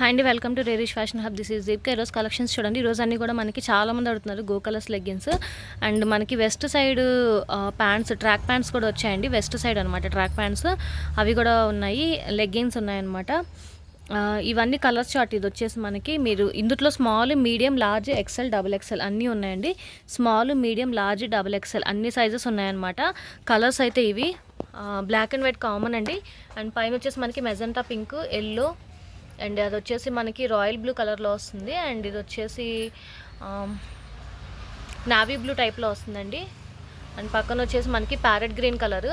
Hi అండి welcome to Rarish fashion hub this is Deepka ఈరోజు collections చూడండి. ఈరోజు అన్నీ కూడా మనకి చాలామంది అడుగుతున్నారు గో కలర్స్ లెగ్గిన్స్ అండ్ మనకి Westside pants track pants కూడా వచ్చాయండి. వెస్ట్ సైడ్ అనమాట ట్రాక్ ప్యాంట్స్ అవి కూడా ఉన్నాయి. లెగ్గిన్స్ ఉన్నాయన్నమాట. ఇవన్నీ కలర్స్ చార్ట్ ఇది వచ్చేసి మనకి మీరు ఇందులో small medium large XL double XL అన్నీ ఉన్నాయండి. Small medium large double XL అన్ని సైజెస్ ఉన్నాయన్నమాట. కలర్స్ అయితే ఇవి. బ్లాక్ అండ్ వైట్ కామన్ అండి. అండ్ పైన వచ్చేసి మనకి మెజంటా పింక్ ఎల్లో అండ్ అది వచ్చేసి మనకి రాయల్ బ్లూ కలర్లో వస్తుంది. అండ్ ఇది వచ్చేసి నావీ బ్లూ టైప్లో వస్తుందండి. అండ్ పక్కన వచ్చేసి మనకి ప్యారెట్ గ్రీన్ కలర్.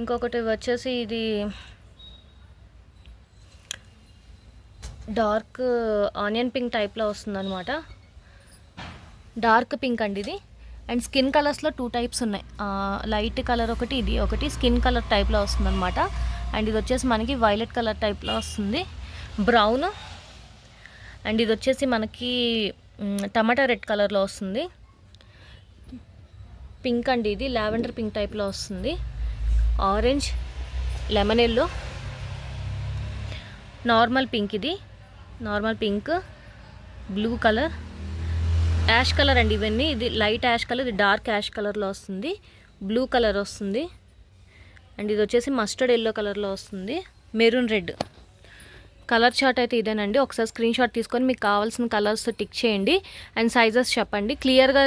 ఇంకొకటి వచ్చేసి ఇది డార్క్ ఆనియన్ పింక్ టైప్లో వస్తుందన్నమాట. డార్క్ పింక్ అండి ఇది. అండ్ స్కిన్ కలర్స్లో టూ టైప్స్ ఉన్నాయి. లైట్ కలర్ ఒకటి ఇది ఒకటి స్కిన్ కలర్ టైప్లో వస్తుందన్నమాట. అండ్ ఇది వచ్చేసి మనకి వైలెట్ కలర్ టైప్లో వస్తుంది. బ్రౌన్ అండ్ ఇది వచ్చేసి మనకి టమాటా రెడ్ కలర్లో వస్తుంది. పింక్ అండి ఇది లావెండర్ పింక్ టైప్లో వస్తుంది. Orange lemon yellow normal pink ఇది. Normal pink blue colour ash colour అండి ఇవన్నీ. ఇది లైట్ యాష్ కలర్ ఇది డార్క్ యాష్ కలర్లో వస్తుంది. బ్లూ కలర్ వస్తుంది. అండ్ ఇది వచ్చేసి మస్టర్డ్ ఎల్లో కలర్లో వస్తుంది. Maroon red. కలర్ చార్ట్ అయితే ఇదేనండి. ఒకసారి స్క్రీన్ షాట్ తీసుకొని మీకు కావాల్సిన కలర్స్ టిక్ చేయండి. అండ్ సైజెస్ చెప్పండి. క్లియర్గా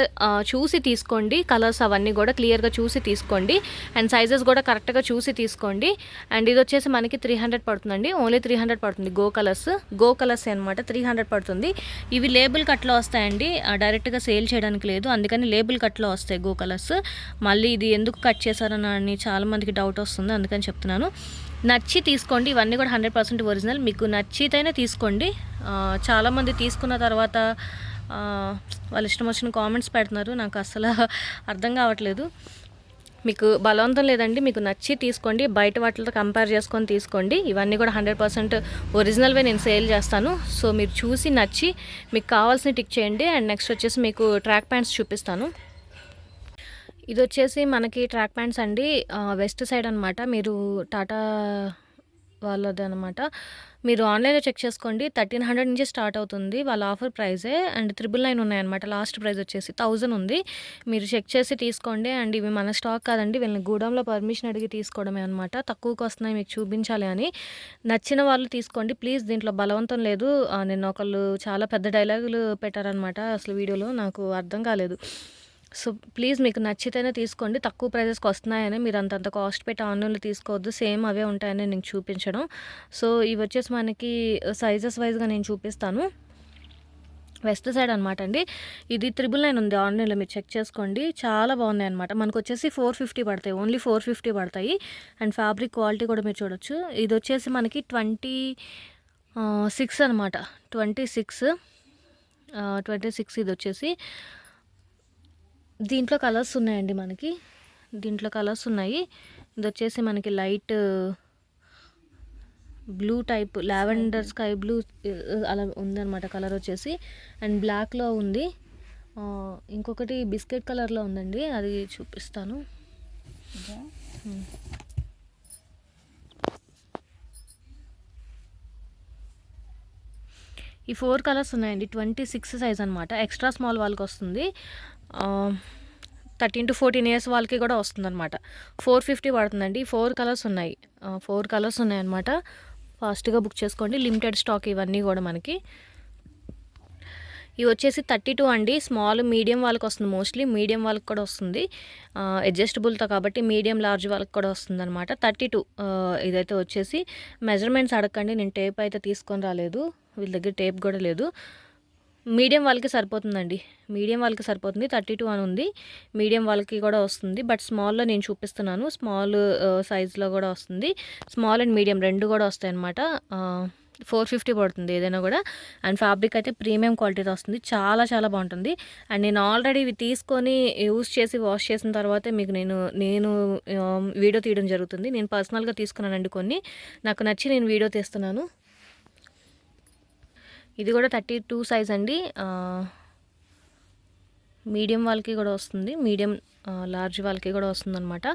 చూసి తీసుకోండి. కలర్స్ అవన్నీ కూడా క్లియర్గా చూసి తీసుకోండి. అండ్ సైజెస్ కూడా కరెక్ట్గా చూసి తీసుకోండి. అండ్ ఇది వచ్చేసి మనకి త్రీ హండ్రెడ్ పడుతుందండి. ఓన్లీ త్రీ హండ్రెడ్ పడుతుంది. గో కలర్స్ గో కలర్స్ అనమాట త్రీ హండ్రెడ్ పడుతుంది. ఇవి లేబుల్ కట్లో వస్తాయండి. డైరెక్ట్గా సేల్ చేయడానికి లేదు. అందుకని లేబుల్ కట్లో వస్తాయి గో కలర్స్. మళ్ళీ ఇది ఎందుకు కట్ చేశారని చాలామందికి చాలా మందికి డౌట్ వస్తుంది. అందుకని చెప్తున్నాను. నచ్చి తీసుకోండి. ఇవన్నీ కూడా హండ్రెడ్ పర్సెంట్ ఒరిజినల్. మీకు నచ్చితేనే తీసుకోండి. చాలామంది తీసుకున్న తర్వాత వాళ్ళు ఇష్టం వచ్చిన కామెంట్స్ పెడుతున్నారు. నాకు అసలు అర్థం కావట్లేదు. మీకు బలవంతం లేదండి. మీకు నచ్చి తీసుకోండి. బయట వాటితో కంపేర్ చేసుకొని తీసుకోండి. ఇవన్నీ కూడా హండ్రెడ్ పర్సెంట్ ఒరిజినల్వే నేను సేల్ చేస్తాను. సో మీరు చూసి నచ్చి మీకు కావాల్సిన టిక్ చేయండి. అండ్ నెక్స్ట్ వచ్చేసి మీకు ట్రాక్ ప్యాంట్స్ చూపిస్తాను. ఇది వచ్చేసి మనకి ట్రాక్ ప్యాంట్స్ అండి. వెస్ట్ సైడ్ అనమాట మీరు టాటా వాళ్ళది అనమాట మీరు ఆన్లైన్లో చెక్ చేసుకోండి. థర్టీన్ హండ్రెడ్ నుంచి స్టార్ట్ అవుతుంది వాళ్ళ ఆఫర్ ప్రైజే. అండ్ త్రిబుల్ నైన్ ఉన్నాయన్నమాట. లాస్ట్ ప్రైస్ వచ్చేసి థౌజండ్ ఉంది. మీరు చెక్ చేసి తీసుకోండి. అండ్ ఇవి మన స్టాక్ కాదండి. వీళ్ళని గూడంలో పర్మిషన్ అడిగి తీసుకోవడమే అనమాట తక్కువకి వస్తున్నాయి మీకు చూపించాలి అని. నచ్చిన వాళ్ళు తీసుకోండి. ప్లీజ్ దీంట్లో బలవంతం లేదు. నిన్న ఒకళ్ళు చాలా పెద్ద డైలాగులు పెట్టారనమాట అసలు వీడియోలో. నాకు అర్థం కాలేదు. సో ప్లీజ్ మీకు నచ్చితేనే తీసుకోండి. తక్కువ ప్రైజెస్కి వస్తున్నాయని మీరు అంతంత కాస్ట్ పెట్టి ఆన్లైన్లో తీసుకోవద్దు. సేమ్ అవే ఉంటాయని నేను చూపించడం. సో ఇవి వచ్చేసి మనకి సైజెస్ వైజ్గా నేను చూపిస్తాను. వెస్ట్ సైడ్ అనమాట అండి. ఇది త్రిబుల్ నైన్ ఉంది ఆన్లైన్లో మీరు చెక్ చేసుకోండి. చాలా బాగున్నాయి అనమాట మనకు వచ్చేసి ఫోర్ ఫిఫ్టీ పడతాయి. ఓన్లీ ఫోర్ ఫిఫ్టీ పడతాయి. అండ్ ఫ్యాబ్రిక్ క్వాలిటీ కూడా మీరు చూడొచ్చు. ఇది వచ్చేసి మనకి ట్వంటీ సిక్స్ అనమాట ట్వంటీ సిక్స్ ట్వంటీ సిక్స్ ఇది వచ్చేసి. దీంట్లో కలర్స్ ఉన్నాయండి మనకి. దీంట్లో కలర్స్ ఉన్నాయి. ఇది వచ్చేసి మనకి light blue type lavender sky blue అలా ఉందన్నమాట కలర్ వచ్చేసి. అండ్ బ్లాక్లో ఉంది. ఇంకొకటి బిస్కెట్ కలర్లో ఉందండి. అది చూపిస్తాను. ఈ ఫోర్ కలర్స్ ఉన్నాయండి. ట్వంటీ సిక్స్ సైజ్ అనమాట ఎక్స్ట్రా స్మాల్ వాళ్ళకి వస్తుంది థర్టీన్ టు ఫోర్టీన్ ఇయర్స్ వాళ్ళకి కూడా వస్తుందన్నమాట. ఫోర్ ఫిఫ్టీ పడుతుందండి. ఫోర్ కలర్స్ ఉన్నాయి. ఫోర్ కలర్స్ ఉన్నాయన్నమాట. ఫాస్ట్గా బుక్ చేసుకోండి. లిమిటెడ్ స్టాక్ ఇవన్నీ కూడా మనకి. ఇవి వచ్చేసి థర్టీ టూ అండి. స్మాల్ మీడియం వాళ్ళకి వస్తుంది. మోస్ట్లీ మీడియం వాళ్ళకి కూడా వస్తుంది. అడ్జస్టబుల్తో కాబట్టి మీడియం లార్జ్ వాళ్ళకి కూడా వస్తుంది అనమాట థర్టీ టూ ఇదైతే వచ్చేసి మెజర్మెంట్స్ అడగండి. నేను టేప్ అయితే తీసుకొని రాలేదు. వీళ్ళ దగ్గర టేప్ కూడా లేదు. మీడియం వాళ్ళకి సరిపోతుందండి. మీడియం వాళ్ళకి సరిపోతుంది థర్టీ టూ అని ఉంది. మీడియం వాళ్ళకి కూడా వస్తుంది. బట్ స్మాల్లో నేను చూపిస్తున్నాను. స్మాల్ సైజులో కూడా వస్తుంది. స్మాల్ అండ్ మీడియం రెండు కూడా వస్తాయి అన్నమాట ఫోర్ ఫిఫ్టీ పడుతుంది ఏదైనా కూడా. అండ్ ఫ్యాబ్రిక్ అయితే ప్రీమియం క్వాలిటీతో వస్తుంది. చాలా చాలా బాగుంటుంది. అండ్ నేను ఆల్రెడీ ఇవి తీసుకొని యూస్ చేసి వాష్ చేసిన తర్వాతే మీకు నేను నేను వీడియో తీయడం జరుగుతుంది. నేను పర్సనల్గా తీసుకున్నానండి కొన్ని. నాకు నచ్చి నేను వీడియో తీస్తున్నాను. ఇది కూడా థర్టీ టూ సైజ్ అండి. మీడియం వాళ్ళకి కూడా వస్తుంది. మీడియం లార్జ్ వాళ్ళకి కూడా వస్తుంది అనమాట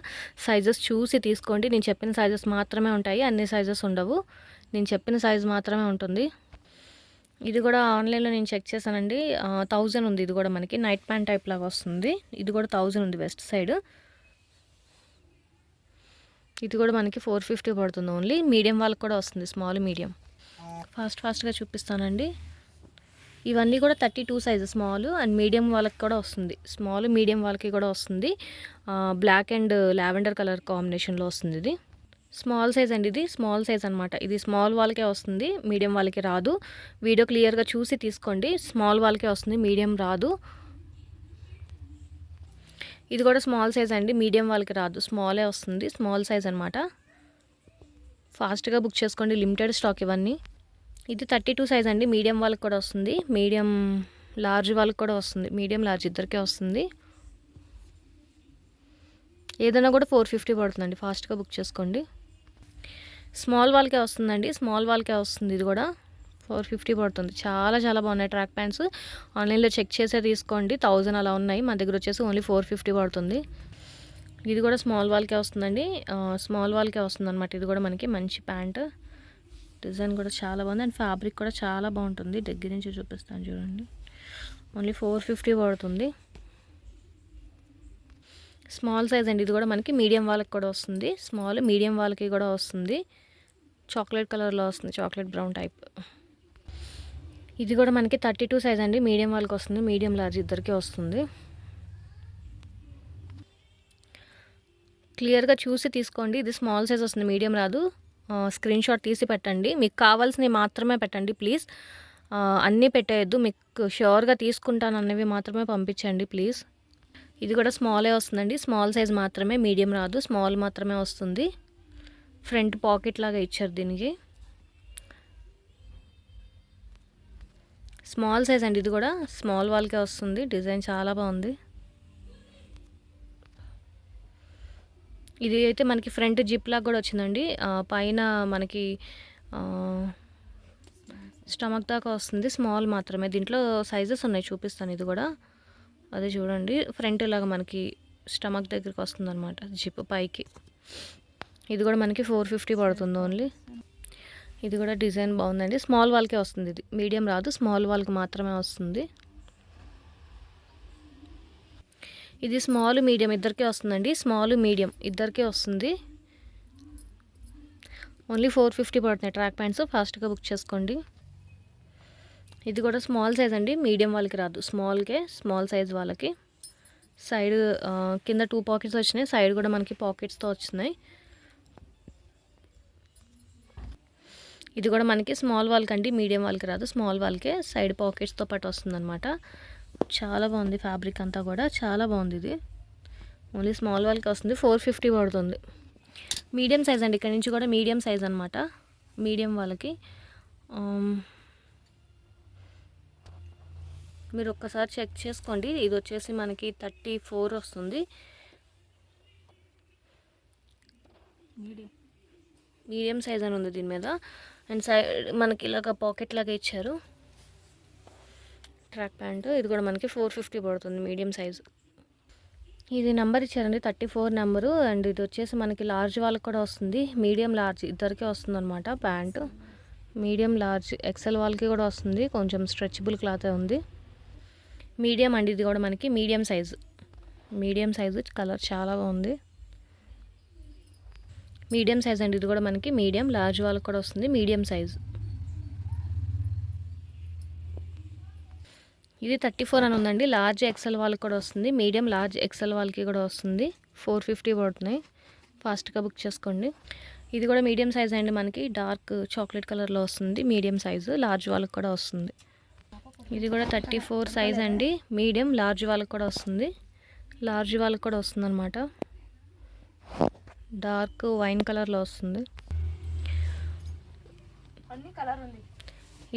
సైజెస్ చూసి తీసుకోండి. నేను చెప్పిన సైజెస్ మాత్రమే ఉంటాయి. అన్ని సైజెస్ ఉండవు. నేను చెప్పిన సైజ్ మాత్రమే ఉంటుంది. ఇది కూడా ఆన్లైన్లో నేను చెక్ చేశానండి. థౌజండ్ ఉంది ఇది కూడా మనకి. నైట్ ప్యాంట్ టైప్ లాగా వస్తుంది. ఇది కూడా థౌజండ్ ఉంది వెస్ట్ సైడ్. ఇది కూడా మనకి ఫోర్ ఫిఫ్టీ పడుతుంది ఓన్లీ. మీడియం వాళ్ళకి కూడా వస్తుంది. Small medium. ఫాస్ట్ ఫాస్ట్గా చూపిస్తానండి. ఇవన్నీ కూడా thirty two size small and medium వాళ్ళకి కూడా వస్తుంది. స్మాల్ మీడియం వాళ్ళకి కూడా వస్తుంది. బ్లాక్ అండ్ లావెండర్ కలర్ కాంబినేషన్లో వస్తుంది ఇది. స్మాల్ సైజ్ అండి ఇది. స్మాల్ సైజ్ అనమాట ఇది స్మాల్ వాళ్ళకే వస్తుంది మీడియం వాళ్ళకి రాదు. వీడియో క్లియర్గా చూసి తీసుకోండి. స్మాల్ వాళ్ళకే వస్తుంది మీడియం రాదు. ఇది కూడా స్మాల్ సైజ్ అండి మీడియం వాళ్ళకి రాదు. స్మాలే వస్తుంది స్మాల్ సైజ్ అనమాట ఫాస్ట్గా బుక్ చేసుకోండి లిమిటెడ్ స్టాక్ ఇవన్నీ. ఇది థర్టీ టూ సైజ్ అండి. మీడియం వాళ్ళకి కూడా వస్తుంది. మీడియం లార్జ్ వాళ్ళకి కూడా వస్తుంది. మీడియం లార్జ్ ఇద్దరికే వస్తుంది. ఏదైనా కూడా ఫోర్ ఫిఫ్టీ పడుతుందండి. ఫాస్ట్గా బుక్ చేసుకోండి. స్మాల్ వాళ్ళకే వస్తుందండి. స్మాల్ వాళ్ళకే వస్తుంది ఇది కూడా. ఫోర్ ఫిఫ్టీ పడుతుంది. చాలా చాలా బాగున్నాయి ట్రాక్ ప్యాంట్స్. ఆన్లైన్లో చెక్ చేసే తీసుకోండి. థౌజండ్ అలా ఉన్నాయి. మా దగ్గర వచ్చేసి ఓన్లీ ఫోర్ ఫిఫ్టీ పడుతుంది. ఇది కూడా స్మాల్ వాళ్ళకే వస్తుందండి. స్మాల్ వాళ్ళకే వస్తుంది అనమాట ఇది కూడా మనకి మంచి ప్యాంట్. డిజైన్ కూడా చాలా బాగుంది. అండ్ ఫ్యాబ్రిక్ కూడా చాలా బాగుంటుంది. దగ్గర నుంచి చూపిస్తాను చూడండి. ఓన్లీ ఫోర్ ఫిఫ్టీ పడుతుంది. స్మాల్ సైజ్ అండి. ఇది కూడా మనకి మీడియం వాళ్ళకి కూడా వస్తుంది. స్మాల్ మీడియం వాళ్ళకి కూడా వస్తుంది. చాక్లెట్ కలర్లో వస్తుంది. Chocolate brown type. ఇది కూడా మనకి థర్టీ టూ సైజ్ అండి. మీడియం వాళ్ళకి వస్తుంది. మీడియం లార్జ్ ఇద్దరికి వస్తుంది. క్లియర్గా చూసి తీసుకోండి. ఇది స్మాల్ సైజ్ వస్తుంది. మీడియం రాదు. స్క్రీన్ షాట్ తీసి పెట్టండి. మీకు కావాల్సినవి మాత్రమే పెట్టండి ప్లీజ్ అన్నీ పెట్టేయద్దు. మీకు షూర్గా తీసుకుంటాను అన్నవి మాత్రమే పంపించండి ప్లీజ్ ఇది కూడా స్మాలే వస్తుందండి. స్మాల్ సైజ్ మాత్రమే మీడియం రాదు. స్మాల్ మాత్రమే వస్తుంది. ఫ్రంట్ పాకెట్ లాగా ఇచ్చారు దీనికి. స్మాల్ సైజ్ అండి ఇది కూడా. స్మాల్ వాళ్ళకే వస్తుంది. డిజైన్ చాలా బాగుంది. ఇది అయితే మనకి ఫ్రంట్ జిప్ లాగా కూడా వచ్చిందండి. పైన మనకి స్టమక్ దాకా వస్తుంది. స్మాల్ మాత్రమే. దీంట్లో సైజెస్ ఉన్నాయి చూపిస్తాను ఇది కూడా. అదే చూడండి. ఫ్రంట్ లాగా మనకి స్టమక్ దగ్గరికి వస్తుంది అనమాట జిప్ పైకి. ఇది కూడా మనకి ఫోర్ ఫిఫ్టీ పడుతుంది ఓన్లీ. ఇది కూడా డిజైన్ బాగుందండి. స్మాల్ వాళ్ళకే వస్తుంది ఇది. మీడియం రాదు స్మాల్ వాళ్ళకి మాత్రమే వస్తుంది. ఇది స్మాల్ మీడియం. ఇద్దరికే వస్తుందండి. Small medium. ఇద్దరికే వస్తుంది. ఓన్లీ ఫోర్ ఫిఫ్టీ పడుతున్నాయి ట్రాక్ ప్యాంట్స్. ఫాస్ట్గా బుక్ చేసుకోండి. ఇది కూడా స్మాల్ సైజ్ అండి. మీడియం వాళ్ళకి రాదు. స్మాల్కే స్మాల్ సైజ్ వాళ్ళకి. సైడ్ కింద టూ పాకెట్స్ వచ్చినాయి. సైడ్ కూడా మనకి పాకెట్స్తో వచ్చినాయి. ఇది కూడా మనకి స్మాల్ వాళ్ళకి అండి మీడియం వాళ్ళకి రాదు. స్మాల్ వాళ్ళకే సైడ్ పాకెట్స్తో పాటు వస్తుందన్నమాట. చాలా బాగుంది ఫ్యాబ్రిక్ అంతా కూడా చాలా బాగుంది ఇది. ఓన్లీ స్మాల్ వాళ్ళకి వస్తుంది ఫోర్ ఫిఫ్టీ పడుతుంది. మీడియం సైజ్ అండి ఇక్కడ నుంచి కూడా మీడియం సైజ్ అనమాట మీడియం వాళ్ళకి. మీరు ఒక్కసారి చెక్ చేసుకోండి. ఇది వచ్చేసి మనకి థర్టీ ఫోర్ వస్తుంది. మీడియం. మీడియం సైజ్ అని ఉంది దీని మీద. అండ్ సైడ్ మనకి ఇలాగ పాకెట్ లాగా ఇచ్చారు. Track pant. ఇది కూడా మనకి ఫోర్ ఫిఫ్టీ పడుతుంది మీడియం సైజు. ఇది నెంబర్ ఇచ్చారండి థర్టీ ఫోర్ నెంబరు. అండ్ ఇది వచ్చేసి మనకి లార్జ్ వాళ్ళకి కూడా వస్తుంది. మీడియం లార్జ్ ఇద్దరికే వస్తుంది అనమాట ప్యాంటు. మీడియం లార్జ్ ఎక్సెల్ వాళ్ళకి కూడా వస్తుంది. కొంచెం స్ట్రెచబుల్ క్లాత్ ఉంది. మీడియం అండి ఇది కూడా మనకి medium size. Medium size colour చాలా బాగుంది. మీడియం సైజ్ అండి ఇది కూడా మనకి మీడియం లార్జ్ వాళ్ళకి కూడా వస్తుంది. Medium size. ఇది థర్టీ ఫోర్ అని ఉందండి. లార్జ్ ఎక్సెల్ వాళ్ళకి కూడా వస్తుంది. మీడియం లార్జ్ ఎక్సెల్ వాళ్ళకి కూడా వస్తుంది. ఫోర్ ఫిఫ్టీ పడుతున్నాయి. ఫాస్ట్గా బుక్ చేసుకోండి. ఇది కూడా మీడియం సైజ్ అండి మనకి. డార్క్ చాక్లెట్ కలర్లో వస్తుంది. మీడియం సైజు లార్జ్ వాళ్ళకి కూడా వస్తుంది. ఇది కూడా థర్టీ ఫోర్ సైజ్ అండి. మీడియం లార్జ్ వాళ్ళకి కూడా వస్తుంది. లార్జ్ వాళ్ళకి కూడా వస్తుంది అనమాట డార్క్ వైన్ కలర్లో వస్తుంది. కలర్ ఉంది.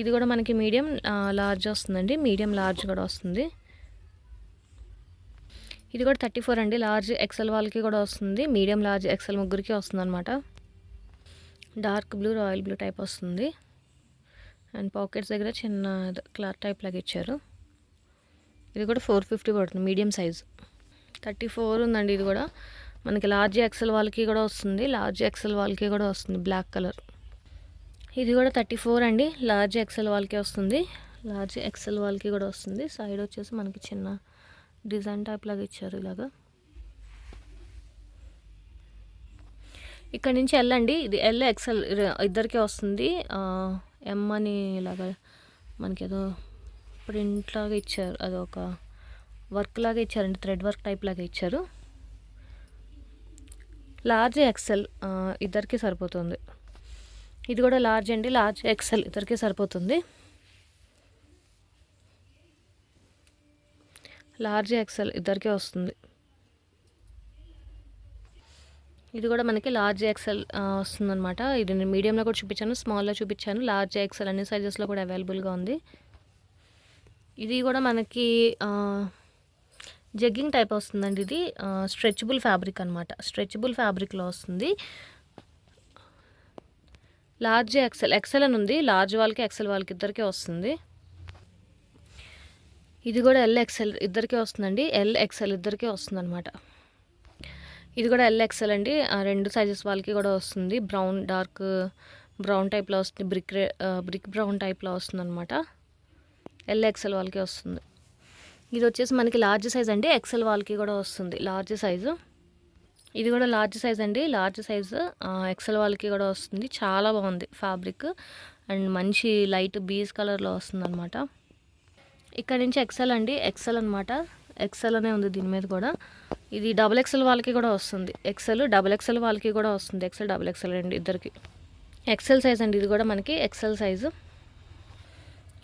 ఇది కూడా మనకి మీడియం లార్జ్ వస్తుందండి. మీడియం లార్జ్ కూడా వస్తుంది. ఇది కూడా థర్టీ ఫోర్ అండి. లార్జ్ ఎక్సెల్ వాళ్ళకి కూడా వస్తుంది. మీడియం లార్జ్ ఎక్సెల్ ముగ్గురికి వస్తుంది అనమాట dark blue royal blue type వస్తుంది. అండ్ పాకెట్స్ దగ్గర చిన్న క్లాత్ టైప్ లాగా ఇచ్చారు. ఇది కూడా ఫోర్ ఫిఫ్టీ పడుతుంది మీడియం సైజ్ థర్టీ ఫోర్ ఉందండి ఇది కూడా. మనకి లార్జ్ ఎక్సెల్ వాళ్ళకి కూడా వస్తుంది. లార్జ్ ఎక్సెల్ వాళ్ళకి కూడా వస్తుంది బ్లాక్ కలర్ ఇది కూడా థర్టీ ఫోర్ అండి. లార్జ్ ఎక్సెల్ వాళ్ళకి వస్తుంది. లార్జ్ ఎక్సెల్ వాళ్ళకి కూడా వస్తుంది. సైడ్ వచ్చేసి మనకి చిన్న డిజైన్ టైప్ లాగా ఇచ్చారు ఇలాగా. ఇక్కడ నుంచి వెళ్ళండి ఇది ఎల్ ఎక్సెల్ ఇద్దరికి వస్తుంది. ఎం అని ఇలాగా మనకి ఏదో ప్రింట్ లాగా ఇచ్చారు. అది ఒక వర్క్ లాగా ఇచ్చారండి. థ్రెడ్ వర్క్ టైప్ లాగా ఇచ్చారు. లార్జ్ ఎక్సెల్ ఇద్దరికి సరిపోతుంది. ఇది కూడా లార్జ్ అండి లార్జ్ ఎక్సెల్ ఇద్దరికే సరిపోతుంది. లార్జ్ ఎక్సెల్ ఇద్దరికే వస్తుంది. ఇది కూడా మనకి లార్జ్ ఎక్సెల్ వస్తుందన్నమాట. ఇది నేను మీడియంలో కూడా చూపించాను స్మాల్లో చూపించాను. లార్జ్ ఎక్సెల్ అన్ని సైజెస్లో కూడా అవైలబుల్గా ఉంది. ఇది కూడా మనకి జగ్గింగ్ టైప్ వస్తుందండి ఇది. స్ట్రెచబుల్ ఫ్యాబ్రిక్ అనమాట స్ట్రెచబుల్ ఫ్యాబ్రిక్లో వస్తుంది. లార్జ్ ఎక్సెల్ ఎక్సెల్ అని ఉంది. లార్జ్ వాళ్ళకి ఎక్సెల్ వాళ్ళకి ఇద్దరికే వస్తుంది. ఇది కూడా ఎల్ ఎక్సెల్ ఇద్దరికే వస్తుందండి. ఎల్ ఎక్సెల్ ఇద్దరికే వస్తుంది అనమాట ఇది కూడా ఎల్ ఎక్సెల్ అండి. రెండు సైజెస్ వాళ్ళకి కూడా వస్తుంది. బ్రౌన్ డార్క్ బ్రౌన్ టైప్లో వస్తుంది. బ్రిక్ బ్రిక్ బ్రౌన్ టైప్లో వస్తుంది అనమాట ఎల్ ఎక్సెల్ వాళ్ళకి వస్తుంది. ఇది వచ్చేసి మనకి లార్జ్ సైజ్ అండి. ఎక్సెల్ వాళ్ళకి కూడా వస్తుంది. లార్జ్ సైజు ఇది కూడా లార్జ్ సైజ్ అండి. లార్జ్ సైజు ఎక్సెల్ వాళ్ళకి కూడా వస్తుంది. చాలా బాగుంది ఫ్యాబ్రిక్ అండ్ మంచి లైట్ బీజ్ కలర్లో వస్తుంది అనమాట ఇక్కడ నుంచి ఎక్సెల్ అండి. ఎక్సెల్ అనమాట ఎక్సెల్ అనే ఉంది దీని మీద కూడా. ఇది డబుల్ ఎక్సెల్ వాళ్ళకి కూడా వస్తుంది. ఎక్సెల్ డబుల్ ఎక్సెల్ వాళ్ళకి కూడా వస్తుంది. ఎక్సెల్ డబుల్ ఎక్సెల్ అండి ఇద్దరికి. ఎక్సెల్ సైజ్ అండి. ఇది కూడా మనకి ఎక్సెల్ సైజు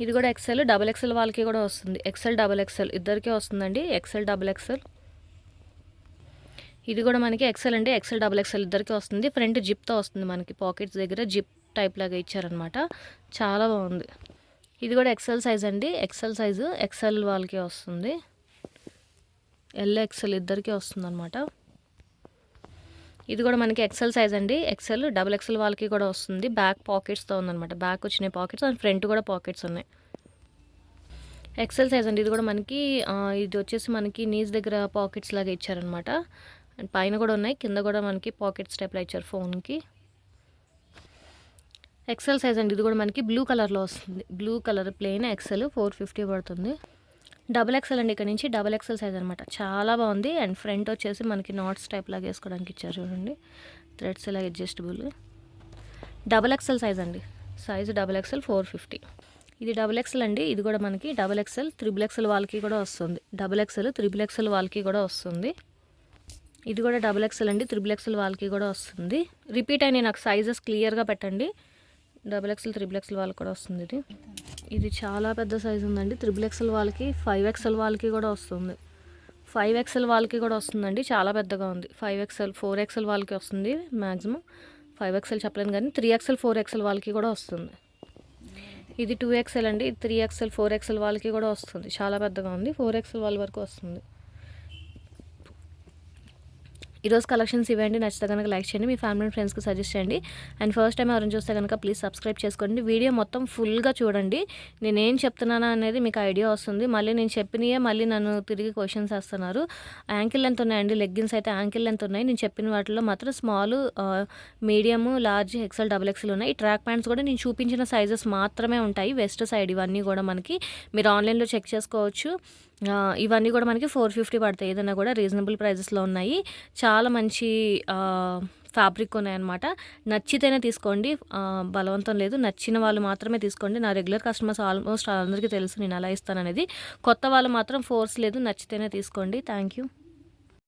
ఇది కూడా ఎక్సెల్ డబల్ ఎక్సెల్ వాళ్ళకి కూడా వస్తుంది. ఎక్సెల్ డబుల్ ఎక్సెల్ ఇద్దరికీ వస్తుందండి. ఎక్సెల్ డబుల్ ఎక్సెల్ ఇది కూడా మనకి ఎక్సెల్ అండి. ఎక్సెల్ డబల్ ఎక్సెల్ ఇద్దరికి వస్తుంది. ఫ్రంట్ జిప్తో వస్తుంది మనకి. పాకెట్స్ దగ్గర జిప్ టైప్ లాగా ఇచ్చారనమాట చాలా బాగుంది. ఇది కూడా ఎక్సెల్ సైజ్ అండి. ఎక్సెల్ సైజు ఎక్సెల్ వాళ్ళకి వస్తుంది. ఎల్ ఎక్సెల్ ఇద్దరికీ వస్తుంది అనమాట ఇది కూడా మనకి ఎక్సెల్ సైజ్ అండి. ఎక్సెల్ డబుల్ ఎక్సెల్ వాళ్ళకి కూడా వస్తుంది. బ్యాక్ పాకెట్స్తో ఉందన్నమాట. బ్యాక్ వచ్చినాయి పాకెట్స్ అండ్ ఫ్రంట్ కూడా పాకెట్స్ ఉన్నాయి. ఎక్సెల్ సైజ్ అండి. ఇది కూడా మనకి ఇది వచ్చేసి మనకి నీస్ దగ్గర పాకెట్స్ లాగా ఇచ్చారనమాట అండ్ పైన కూడా ఉన్నాయి. కింద కూడా మనకి పాకెట్స్ టైప్లో ఇచ్చారు ఫోన్కి. ఎక్సెల్ సైజ్ అండి. ఇది కూడా మనకి బ్లూ కలర్లో వస్తుంది. Blue colour plain XL four fifty పడుతుంది. డబల్ ఎక్సెల్ అండి ఇక్కడ నుంచి. డబల్ ఎక్సెల్ సైజ్ అనమాట. చాలా బాగుంది. అండ్ ఫ్రంట్ వచ్చేసి మనకి నాట్స్ టైప్ లాగా వేసుకోవడానికి ఇచ్చారు చూడండి. థ్రెడ్స్ ఇలా అడ్జస్టబుల్ డబల్ ఎక్సెల్ సైజ్ అండి. Size double XL four fifty ఇది డబుల్ ఎక్సెల్ అండి. ఇది కూడా మనకి డబల్ ఎక్సెల్ త్రిబుల్ ఎక్సెల్ వాళ్ళకి కూడా వస్తుంది. డబుల్ ఎక్సెల్ త్రిబుల్ ఎక్సెల్ వాళ్ళకి కూడా వస్తుంది. ఇది కూడా డబుల్ ఎక్సెల్ అండి త్రిబుల్ ఎక్సెల్ వాళ్ళకి కూడా వస్తుంది రిపీట్ అయినాయి నాకు సైజెస్ క్లియర్గా పెట్టండి డబుల్ ఎక్స్ఎల్ త్రిబుల్ ఎక్స్ఎల్ వాళ్ళకి కూడా వస్తుంది ఇది ఇది చాలా పెద్ద సైజు ఉందండి త్రిబుల్ ఎక్స్ఎల్ వాళ్ళకి ఫైవ్ ఎక్స్ఎల్ వాళ్ళకి కూడా వస్తుంది ఫైవ్ ఎక్స్ఎల్ వాళ్ళకి కూడా వస్తుందండి చాలా పెద్దగా ఉంది ఫైవ్ ఎక్స్ఎల్ ఫోర్ ఎక్స్ఎల్ వాళ్ళకి వస్తుంది మ్యాక్సిమం ఫైవ్ ఎక్స్ఎల్ చెప్పలేను కానీ త్రీ ఎక్స్ఎల్ ఫోర్ ఎక్స్ఎల్ వాళ్ళకి కూడా వస్తుంది ఇది టూ ఎక్స్ఎల్ అండి త్రీ ఎక్స్ఎల్ ఫోర్ ఎక్స్ఎల్ వాళ్ళకి కూడా వస్తుంది చాలా పెద్దగా ఉంది ఫోర్ ఎక్స్ఎల్ వాళ్ళ వరకు వస్తుంది ఈరోజు కలెక్షన్స్ ఇవ్వండి నచ్చితే కనుక లైక్ చేయండి మీ ఫ్యామిలీ అండ్ ఫ్రెండ్స్కి సజెస్ట్ చేయండి. అండ్ ఫస్ట్ టైం ఎవరైనా చూస్తే కనుక ప్లీజ్ సబ్స్క్రైబ్ చేసుకోండి. వీడియో మొత్తం ఫుల్గా చూడండి. నేను ఏం అనేది మీకు ఐడియా వస్తుంది. మళ్ళీ నేను చెప్పినయే మళ్ళీ నన్ను తిరిగి క్వశ్చన్స్ వేస్తున్నారు. యాంకిల్ లెంత్ ఉన్నాయండి. లెగ్గిన్స్ అయితే యాంకిల్ లెంత్ ఉన్నాయి. నేను చెప్పిన వాటిలో మాత్రం small medium large XL double XL ఉన్నాయి. ట్రాక్ ప్యాంట్స్ కూడా నేను చూపించిన సైజెస్ మాత్రమే ఉంటాయి. వెస్ట్ సైడ్ ఇవన్నీ కూడా మనకి. మీరు ఆన్లైన్లో చెక్ చేసుకోవచ్చు. ఇవన్నీ కూడా మనకి ఫోర్ ఫిఫ్టీ పడతాయి. ఏదైనా కూడా రీజనబుల్ ప్రైజెస్లో ఉన్నాయి. చాలా మంచి ఫ్యాబ్రిక్ ఉన్నాయన్నమాట. నచ్చితేనే తీసుకోండి. బలవంతం లేదు. నచ్చిన వాళ్ళు మాత్రమే తీసుకోండి. నా రెగ్యులర్ కస్టమర్స్ ఆల్మోస్ట్ అందరికీ తెలుసు నేను అలా ఇస్తాననేది. కొత్త వాళ్ళు మాత్రం ఫోర్స్ లేదు. నచ్చితేనే తీసుకోండి. Thank you.